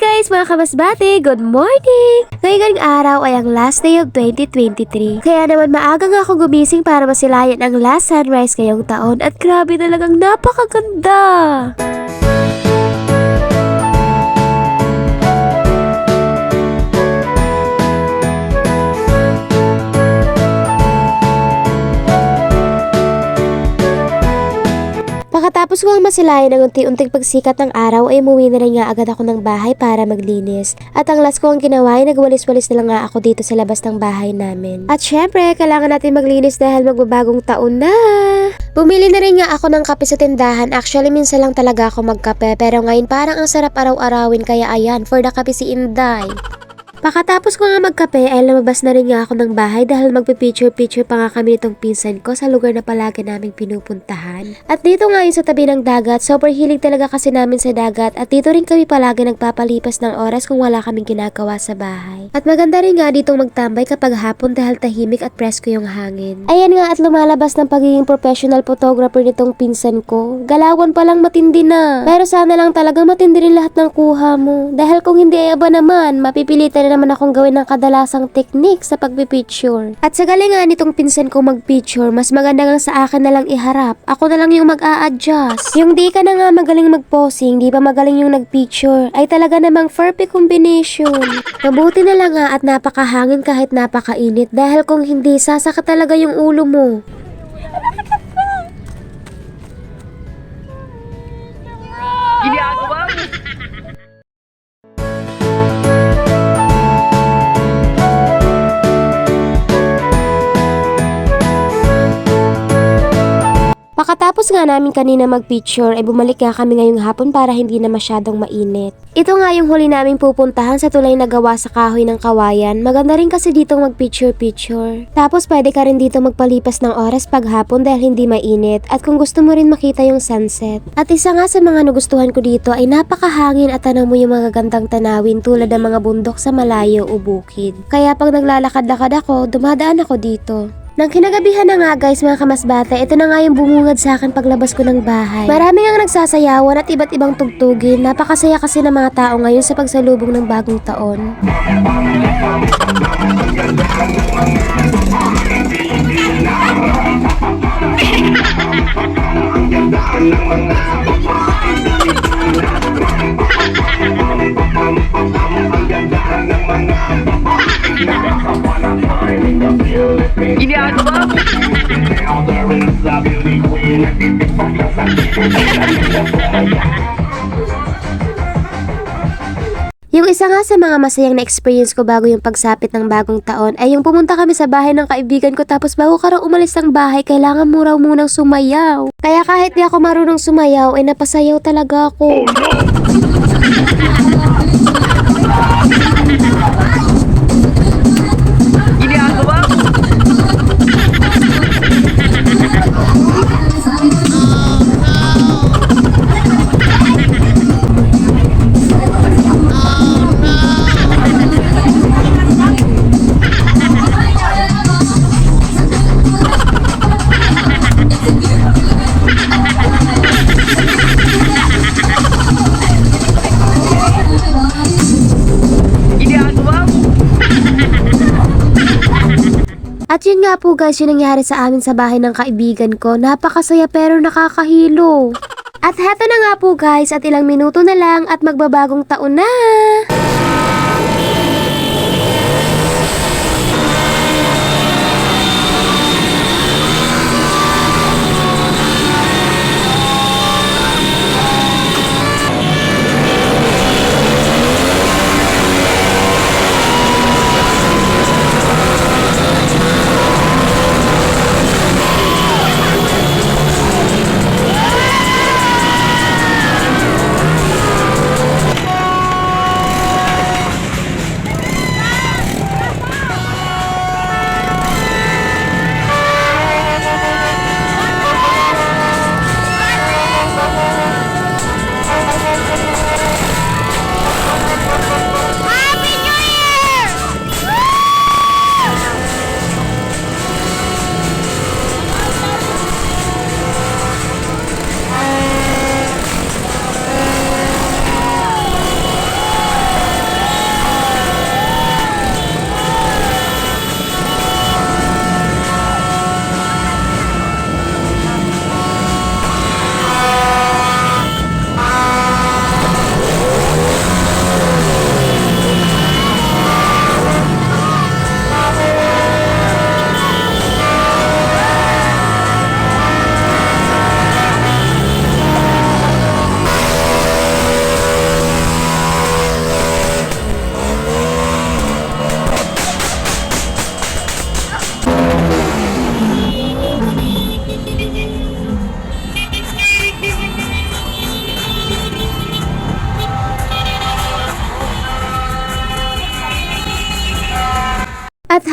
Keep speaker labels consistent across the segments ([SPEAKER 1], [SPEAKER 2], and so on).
[SPEAKER 1] guys mga kabasbate! Good morning! Ngayong araw ay ang last day of 2023. Kaya naman maaga nga ako gumising para masilayan ang last sunrise ngayong taon at grabe talagang napakaganda! Pagkatapos ko ang masilayan ng unti-unting pagsikat ng araw ay umuwi na rin nga agad ako ng bahay para maglinis. At ang last ko ang ginawa ay nagwalis-walis na lang nga ako dito sa labas ng bahay namin. At syempre, kailangan natin maglinis dahil magbabagong taon na. Bumili na rin nga ako ng kape sa tindahan. Actually, minsan lang talaga ako magkape pero ngayon parang ang sarap araw-arawin kaya ayan, for the kape si Inday. Pakatapos ko nga magkape ay lumabas na rin nga ako ng bahay dahil magpipicture-picture pa nga kami nitong pinsan ko sa lugar na palagi naming pinupuntahan. At dito nga sa tabi ng dagat, super hilig talaga kasi namin sa dagat at dito rin kami palagi nagpapalipas ng oras kung wala kaming ginagawa sa bahay. At maganda rin nga ditong magtambay kapag hapon dahil tahimik at presko yung hangin. Ayan nga at lumalabas ng pagiging professional photographer nitong pinsan ko. Galawan pa lang matindi na. Pero sana lang talaga matindi rin lahat ng kuha mo. Dahil kung hindi ay aba naman, mapipilitan na naman akong gawin ng kadalasang technique sa pagpipicture. At sa galingan nitong pinsan ko magpicture, mas maganda nga sa akin na lang iharap. Ako na lang yung mag-a-adjust. Yung di ka na nga magaling mag-posing, di pa magaling yung nagpicture, ay talaga namang perfect combination. Mabuti na lang nga at napakahangin kahit napakainit dahil kung hindi, sasaka talaga yung ulo mo. Nga namin kanina mag-picture ay bumalik nga kami ngayong hapon para hindi na masyadong mainit. Ito nga yung huli naming pupuntahan sa tulay na gawa sa kahoy ng kawayan. Maganda rin kasi dito mag-picture-picture. Tapos pwede ka rin dito magpalipas ng oras pag hapon dahil hindi mainit at kung gusto mo rin makita yung sunset. At isa nga sa mga nagustuhan ko dito ay napakahangin at tanong mo yung mga gandang tanawin tulad ng mga bundok sa malayo o bukid. Kaya pag naglalakad-lakad ako, dumadaan ako dito. Nang kinagabihan na nga guys mga kamasbate, ito na nga yung bumungad sa akin paglabas ko ng bahay. Marami ang nagsasayawan at iba't ibang tugtugin. Napakasaya kasi ng mga tao ngayon sa pagsalubong ng bagong taon.
[SPEAKER 2] Ginagawa mo!
[SPEAKER 1] Yung isa nga sa mga masayang na experience ko bago yung pagsapit ng bagong taon ay yung pumunta kami sa bahay ng kaibigan ko tapos bago ka raw umalis ng bahay kailangan mo raw munang sumayaw. Kaya kahit di ako marunong sumayaw ay napasayaw talaga ako.
[SPEAKER 2] Ginagawa
[SPEAKER 1] yun nga po guys, yung nangyari sa amin sa bahay ng kaibigan ko. Napakasaya pero nakakahilo. At heto na nga po guys, at ilang minuto na lang at magbabagong taon na.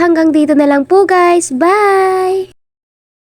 [SPEAKER 1] Hanggang dito na lang po guys. Bye!